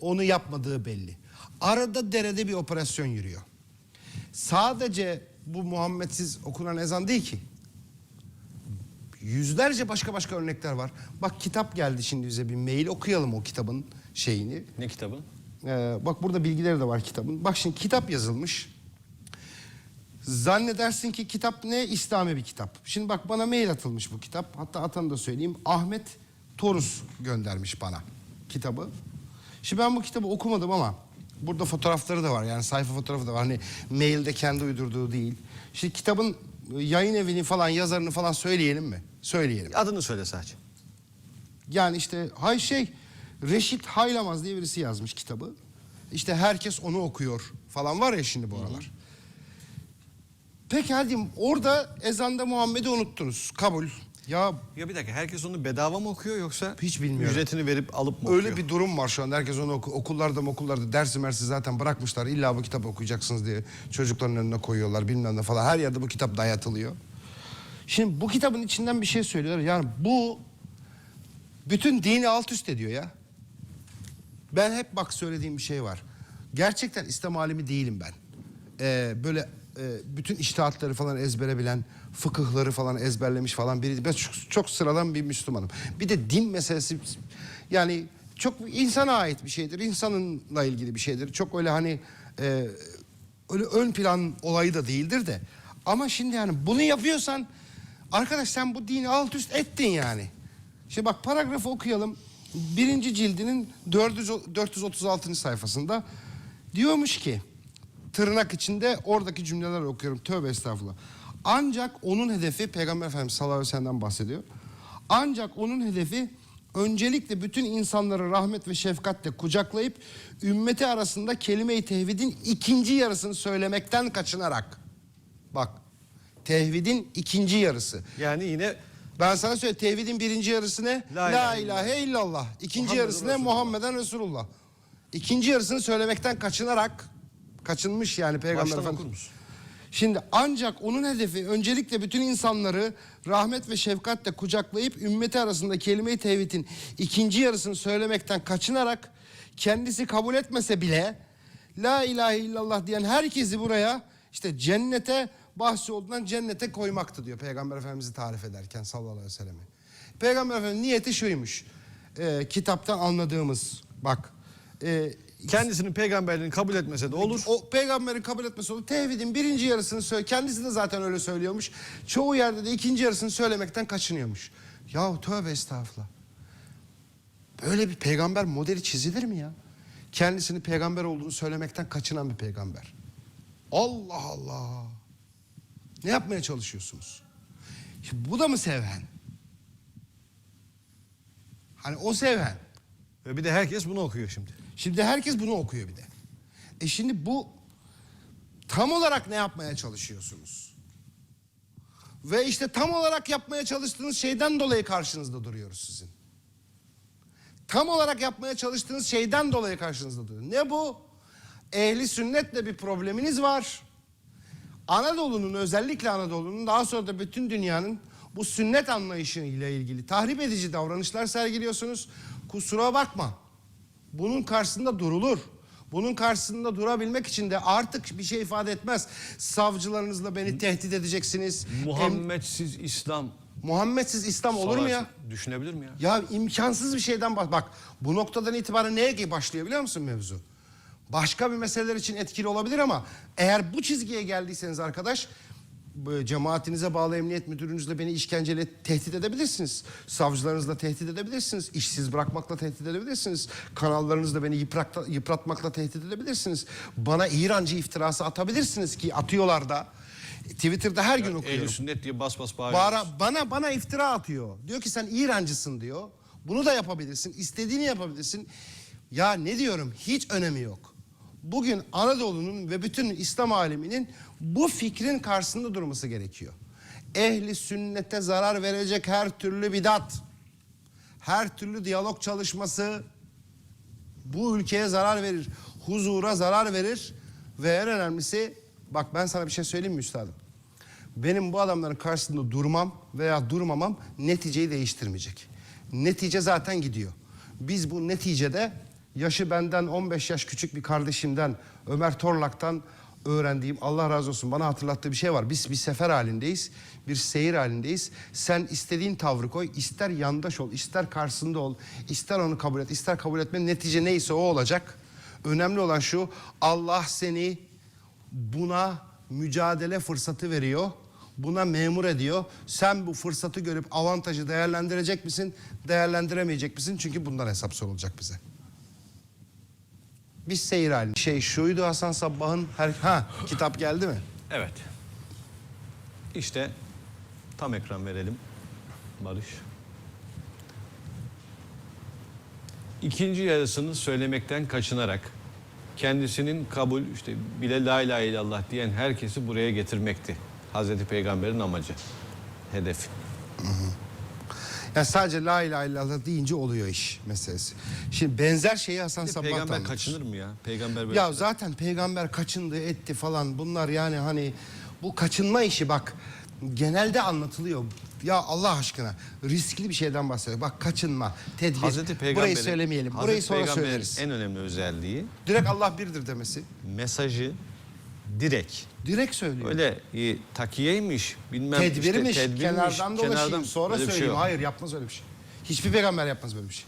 onu yapmadığı belli. Arada derede bir operasyon yürüyor. Sadece bu Muhammedsiz okunan ezan değil ki. Yüzlerce başka başka örnekler var. Bak kitap geldi şimdi bize bir mail okuyalım o kitabın şeyini. Ne kitabı? Ee, bak burada bilgileri de var kitabın. Bak şimdi kitap yazılmış. Zannedersin ki kitap ne? İslami bir kitap. Şimdi bak bana mail atılmış bu kitap. Hatta atanı da söyleyeyim. Ahmet Torus göndermiş bana kitabı. Şimdi ben bu kitabı okumadım ama burada fotoğrafları da var. Yani sayfa fotoğrafı da var. Hani mailde kendi uydurduğu değil. Şimdi kitabın yayın evini falan yazarını falan söyleyelim mi? Söyleyelim. Adını söyle sadece. Yani işte hay şey Reşit Haylamaz diye birisi yazmış kitabı. İşte herkes onu okuyor falan var ya şimdi bu aralar. Peki hadi orada ezanda Muhammed'i unuttunuz. Kabul. Ya Ya bir dakika herkes onu bedava mı okuyor yoksa Hiç bilmiyorum. ücretini verip alıp mı öyle okuyor? bir durum var şu an. Herkes onu oku, okullarda mı okullarda dersi mersi zaten bırakmışlar. İlla bu kitabı okuyacaksınız diye çocukların önüne koyuyorlar bilmem ne falan. Her yerde bu kitap dayatılıyor. Şimdi bu kitabın içinden bir şey söylüyorlar. Yani bu bütün dini alt üst ediyor ya. Ben hep bak söylediğim bir şey var. Gerçekten İslam alimi değilim ben. Ee, böyle e, bütün iştihatları falan ezbere bilen, fıkıhları falan ezberlemiş falan biri. Ben çok, çok sıradan bir Müslümanım. Bir de din meselesi yani çok insana ait bir şeydir. İnsanınla ilgili bir şeydir. Çok öyle hani e, öyle ön plan olayı da değildir de. Ama şimdi yani bunu yapıyorsan arkadaş sen bu dini alt üst ettin yani. Şimdi bak paragrafı okuyalım. Birinci cildinin 400 436. sayfasında diyormuş ki tırnak içinde oradaki cümleler okuyorum. Tövbe estağfurullah. Ancak onun hedefi Peygamber Efendimiz sallallahu aleyhi ve sellem'den bahsediyor. Ancak onun hedefi öncelikle bütün insanları rahmet ve şefkatle kucaklayıp ümmeti arasında kelime-i tevhidin ikinci yarısını söylemekten kaçınarak. Bak tevhidin ikinci yarısı. Yani yine Ben sana söyleyeyim tevhidin birinci yarısı ne? La La, ilahe illallah. İkinci Muhammedun yarısı ne? Muhammeden Resulullah. İkinci yarısını söylemekten kaçınarak kaçınmış yani Peygamber Baştan Efendimiz. okur musun? Şimdi ancak onun hedefi öncelikle bütün insanları rahmet ve şefkatle kucaklayıp ümmeti arasında kelime-i tevhidin ikinci yarısını söylemekten kaçınarak kendisi kabul etmese bile La ilahe illallah diyen herkesi buraya işte cennete bahsi olduğundan cennete koymaktı diyor Peygamber Efendimiz'i tarif ederken sallallahu aleyhi ve sellem. Peygamber Efendimiz niyeti şuymuş. Ee, kitaptan anladığımız bak. E, kendisinin peygamberliğini kabul etmese de olur. o peygamberin kabul etmesi olur. Tevhidin birinci yarısını söyle. Kendisi de zaten öyle söylüyormuş. Çoğu yerde de ikinci yarısını söylemekten kaçınıyormuş. Ya tövbe estağfurullah. Böyle bir peygamber modeli çizilir mi ya? Kendisini peygamber olduğunu söylemekten kaçınan bir peygamber. Allah Allah. Ne yapmaya çalışıyorsunuz? Bu da mı sevhen? Hani o sevhen. Ve bir de herkes bunu okuyor şimdi. Şimdi herkes bunu okuyor bir de. E şimdi bu tam olarak ne yapmaya çalışıyorsunuz? Ve işte tam olarak yapmaya çalıştığınız şeyden dolayı karşınızda duruyoruz sizin. Tam olarak yapmaya çalıştığınız şeyden dolayı karşınızda duruyoruz. Ne bu? Ehli sünnetle bir probleminiz var. Anadolu'nun özellikle Anadolu'nun daha sonra da bütün dünyanın bu sünnet anlayışıyla ilgili tahrip edici davranışlar sergiliyorsunuz. Kusura bakma. Bunun karşısında durulur. Bunun karşısında durabilmek için de artık bir şey ifade etmez. Savcılarınızla beni tehdit edeceksiniz. Muhammedsiz İslam. Muhammedsiz İslam olur mu ya? Düşünebilir mi ya? Ya imkansız bir şeyden bak. Bak bu noktadan itibaren neye başlıyor biliyor musun mevzu? Başka bir meseleler için etkili olabilir ama eğer bu çizgiye geldiyseniz arkadaş cemaatinize bağlı emniyet müdürünüzle beni işkenceyle tehdit edebilirsiniz. Savcılarınızla tehdit edebilirsiniz. İşsiz bırakmakla tehdit edebilirsiniz. Kanallarınızla beni yıprakta, yıpratmakla tehdit edebilirsiniz. Bana İrancı iftirası atabilirsiniz ki atıyorlar da. Twitter'da her gün okuyorum. Ehl-i sünnet diye bas bas bağırıyoruz. Bara, bana bana iftira atıyor. Diyor ki sen İrancısın diyor. Bunu da yapabilirsin. istediğini yapabilirsin. Ya ne diyorum hiç önemi yok. Bugün Anadolu'nun ve bütün İslam aleminin bu fikrin karşısında durması gerekiyor. Ehli sünnete zarar verecek her türlü bidat, her türlü diyalog çalışması bu ülkeye zarar verir. Huzura zarar verir ve en önemlisi bak ben sana bir şey söyleyeyim mi üstadım? Benim bu adamların karşısında durmam veya durmamam neticeyi değiştirmeyecek. Netice zaten gidiyor. Biz bu neticede yaşı benden 15 yaş küçük bir kardeşimden Ömer Torlak'tan öğrendiğim Allah razı olsun bana hatırlattığı bir şey var. Biz bir sefer halindeyiz, bir seyir halindeyiz. Sen istediğin tavrı koy, ister yandaş ol, ister karşısında ol, ister onu kabul et, ister kabul etme. Netice neyse o olacak. Önemli olan şu, Allah seni buna mücadele fırsatı veriyor. Buna memur ediyor. Sen bu fırsatı görüp avantajı değerlendirecek misin? Değerlendiremeyecek misin? Çünkü bundan hesap sorulacak bize. Biz seyir halinde. Şey şuydu Hasan Sabbah'ın her... Ha kitap geldi mi? Evet. İşte tam ekran verelim. Barış. İkinci yarısını söylemekten kaçınarak kendisinin kabul işte bile la ilahe illallah diyen herkesi buraya getirmekti. Hazreti Peygamber'in amacı, hedefi. Yani sadece la ilahe illallah deyince oluyor iş meselesi. Şimdi benzer şeyi Hasan da Peygamber anlatır. kaçınır mı ya? Peygamber böyle Ya zaten peygamber kaçındı etti falan bunlar yani hani bu kaçınma işi bak genelde anlatılıyor. Ya Allah aşkına riskli bir şeyden bahsediyor. Bak kaçınma, tedbir. Hazreti Burayı söylemeyelim. Hazreti Burayı sonra Peygamber'in söyleriz. en önemli özelliği Direkt Allah birdir demesi. mesajı direkt Direkt söylüyor. Öyle e, takiyeymiş bilmem Tedbirmiş, işte tedbirmiş, kenardan dolaşayım sonra öyle bir şey söyleyeyim. yok. Hayır yapmaz öyle bir şey. Hiçbir peygamber yapmaz böyle bir şey.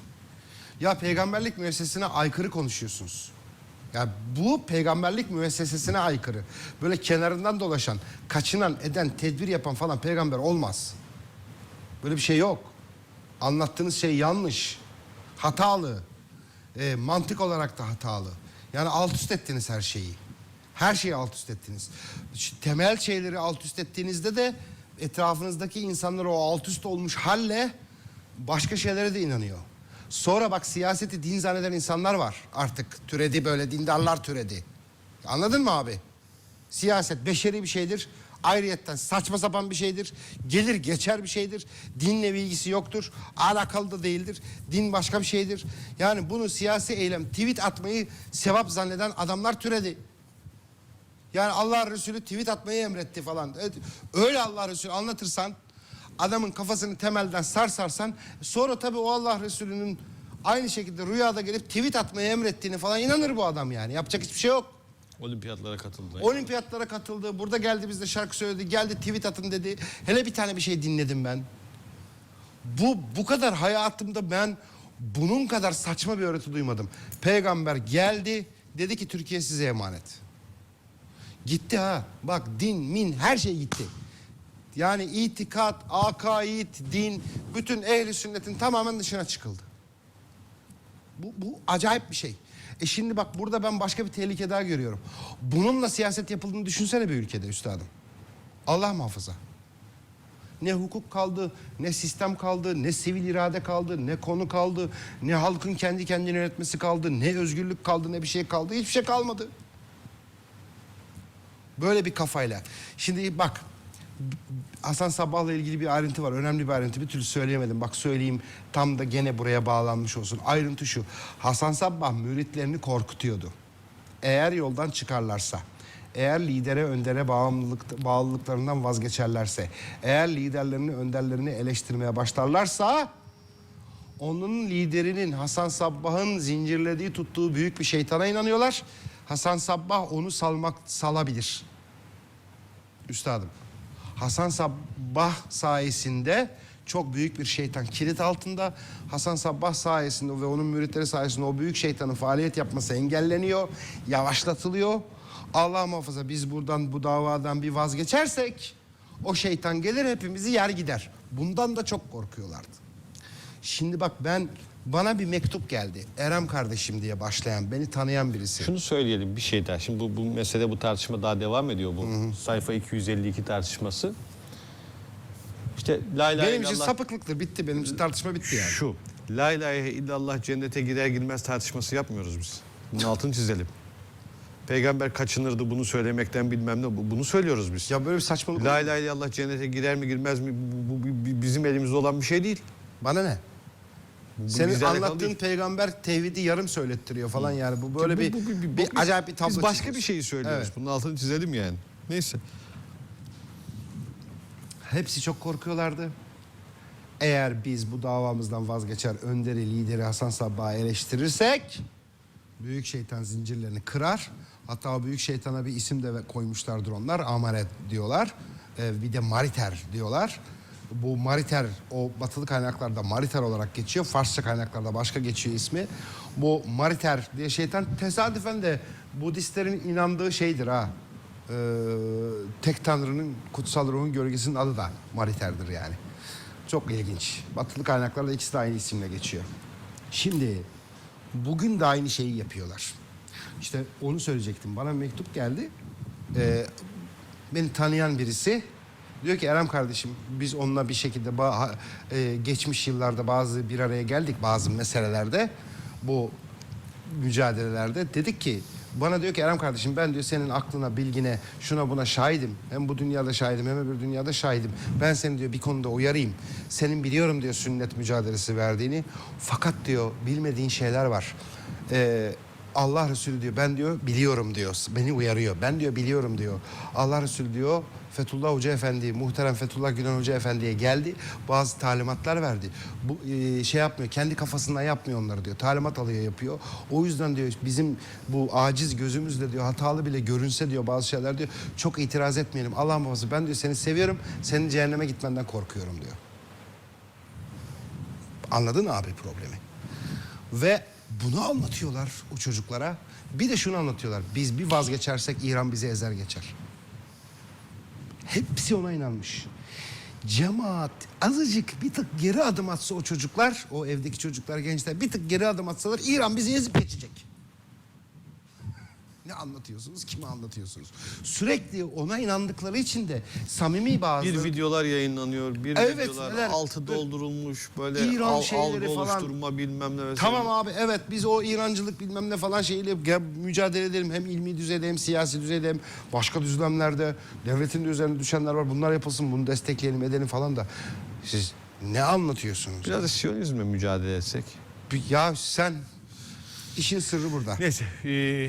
Ya peygamberlik müessesesine aykırı konuşuyorsunuz. Ya bu peygamberlik müessesesine aykırı. Böyle kenarından dolaşan, kaçınan, eden, tedbir yapan falan peygamber olmaz. Böyle bir şey yok. Anlattığınız şey yanlış, hatalı, e, mantık olarak da hatalı. Yani alt üst ettiniz her şeyi. Her şeyi alt üst ettiniz. Temel şeyleri alt üst ettiğinizde de etrafınızdaki insanlar o alt üst olmuş halle başka şeylere de inanıyor. Sonra bak siyaseti din zanneden insanlar var artık. Türedi böyle dindarlar türedi. Anladın mı abi? Siyaset beşeri bir şeydir. Ayrıyetten saçma sapan bir şeydir. Gelir geçer bir şeydir. Dinle bir ilgisi yoktur. Alakalı da değildir. Din başka bir şeydir. Yani bunu siyasi eylem, tweet atmayı sevap zanneden adamlar türedi. Yani Allah Resulü tweet atmayı emretti falan. Öyle Allah Resulü anlatırsan adamın kafasını temelden sarsarsan sonra tabii o Allah Resulü'nün aynı şekilde rüyada gelip tweet atmayı emrettiğini falan inanır bu adam yani. Yapacak hiçbir şey yok. Olimpiyatlara katıldı. Olimpiyatlara katıldı. Burada geldi bizde şarkı söyledi. Geldi tweet atın dedi. Hele bir tane bir şey dinledim ben. Bu bu kadar hayatımda ben bunun kadar saçma bir öğreti duymadım. Peygamber geldi dedi ki Türkiye size emanet. Gitti ha. Bak din, min her şey gitti. Yani itikat, akaid, din, bütün ehli sünnetin tamamen dışına çıkıldı. Bu, bu acayip bir şey. E şimdi bak burada ben başka bir tehlike daha görüyorum. Bununla siyaset yapıldığını düşünsene bir ülkede üstadım. Allah muhafaza. Ne hukuk kaldı, ne sistem kaldı, ne sivil irade kaldı, ne konu kaldı, ne halkın kendi kendini yönetmesi kaldı, ne özgürlük kaldı, ne bir şey kaldı. Hiçbir şey kalmadı. Böyle bir kafayla. Şimdi bak Hasan Sabbah'la ilgili bir ayrıntı var. Önemli bir ayrıntı. Bir türlü söyleyemedim. Bak söyleyeyim tam da gene buraya bağlanmış olsun. Ayrıntı şu. Hasan Sabbah müritlerini korkutuyordu. Eğer yoldan çıkarlarsa, eğer lidere öndere bağımlılık, bağlılıklarından vazgeçerlerse, eğer liderlerini önderlerini eleştirmeye başlarlarsa onun liderinin Hasan Sabbah'ın zincirlediği tuttuğu büyük bir şeytana inanıyorlar. Hasan Sabbah onu salmak salabilir. Üstadım. Hasan Sabbah sayesinde çok büyük bir şeytan kilit altında. Hasan Sabbah sayesinde ve onun müritleri sayesinde o büyük şeytanın faaliyet yapması engelleniyor, yavaşlatılıyor. Allah muhafaza biz buradan bu davadan bir vazgeçersek o şeytan gelir hepimizi yer gider. Bundan da çok korkuyorlardı. Şimdi bak ben bana bir mektup geldi. Erem kardeşim diye başlayan, beni tanıyan birisi. Şunu söyleyelim bir şey daha. Şimdi bu, bu mesele bu tartışma daha devam ediyor bu sayfa 252 tartışması. İşte la ilahe Benim için illallah sapıklıktır. Bitti. Benim için tartışma bitti yani. şu. La ilahe illallah cennete girer girmez tartışması yapmıyoruz biz. Bunun altını çizelim. Peygamber kaçınırdı bunu söylemekten bilmem ne. Bu- Bunu söylüyoruz biz. Ya böyle bir saçmalık La ilahe illallah cennete girer mi girmez mi bu, bu- bu bizim elimizde olan bir şey değil. Bana ne? Bu Senin anlattığın değil. peygamber tevhidi yarım söylettiriyor falan yani. Bu böyle Bu- bir, bu- bu- bu- bir biz- acayip bir tablo Biz başka çiziyorsun. bir şeyi söylüyoruz. Evet. Bunun altını çizelim yani. Neyse. Hepsi çok korkuyorlardı. Eğer biz bu davamızdan vazgeçer önderi lideri Hasan Sabbah'ı eleştirirsek büyük şeytan zincirlerini kırar. Hatta o büyük şeytana bir isim de koymuşlardır onlar. Amaret diyorlar. Ee, bir de Mariter diyorlar. Bu Mariter o batılı kaynaklarda Mariter olarak geçiyor. Farsça kaynaklarda başka geçiyor ismi. Bu Mariter diye şeytan tesadüfen de Budistlerin inandığı şeydir ha. Ee, tek tanrının kutsal ruhun gölgesinin adı da Mariter'dir yani. Çok ilginç. Batılı kaynaklarda ikisi de aynı isimle geçiyor. Şimdi bugün de aynı şeyi yapıyorlar. İşte onu söyleyecektim. Bana mektup geldi. Ee, beni tanıyan birisi diyor ki Erem kardeşim biz onunla bir şekilde e, geçmiş yıllarda bazı bir araya geldik bazı meselelerde bu mücadelelerde dedik ki bana diyor ki Erem kardeşim ben diyor senin aklına, bilgine, şuna buna şahidim. Hem bu dünyada şahidim hem öbür dünyada şahidim. Ben seni diyor bir konuda uyarayım. Senin biliyorum diyor sünnet mücadelesi verdiğini. Fakat diyor bilmediğin şeyler var. Ee, Allah Resulü diyor ben diyor biliyorum diyor. Beni uyarıyor. Ben diyor biliyorum diyor. Allah Resulü diyor Fethullah Hoca Efendi, muhterem Fethullah Gülen Hoca Efendi'ye geldi. Bazı talimatlar verdi. Bu e, şey yapmıyor, kendi kafasından yapmıyor onları diyor. Talimat alıyor yapıyor. O yüzden diyor bizim bu aciz gözümüzle diyor hatalı bile görünse diyor bazı şeyler diyor çok itiraz etmeyelim. Allah muhafaza ben diyor seni seviyorum. Senin cehenneme gitmenden korkuyorum diyor. Anladın abi problemi? Ve bunu anlatıyorlar o çocuklara. Bir de şunu anlatıyorlar. Biz bir vazgeçersek İran bizi ezer geçer. Hepsi ona inanmış. Cemaat azıcık bir tık geri adım atsa o çocuklar, o evdeki çocuklar, gençler bir tık geri adım atsalar İran bizi ezip geçecek. Ne anlatıyorsunuz, kime anlatıyorsunuz? Sürekli ona inandıkları için de samimi bazı... Bir videolar yayınlanıyor, bir Evet, videolar neler? altı doldurulmuş böyle İran al, algı falan. oluşturma bilmem ne vesaire. Tamam abi evet biz o İrancılık bilmem ne falan şeyle mücadele edelim. Hem ilmi düzeyde hem siyasi düzeyde hem başka düzlemlerde devletin de üzerine düşenler var. Bunlar yapılsın bunu destekleyelim edelim falan da. Siz ne anlatıyorsunuz? Biraz da Siyonizmle mücadele etsek. Ya sen işin sırrı burada. Neyse. e,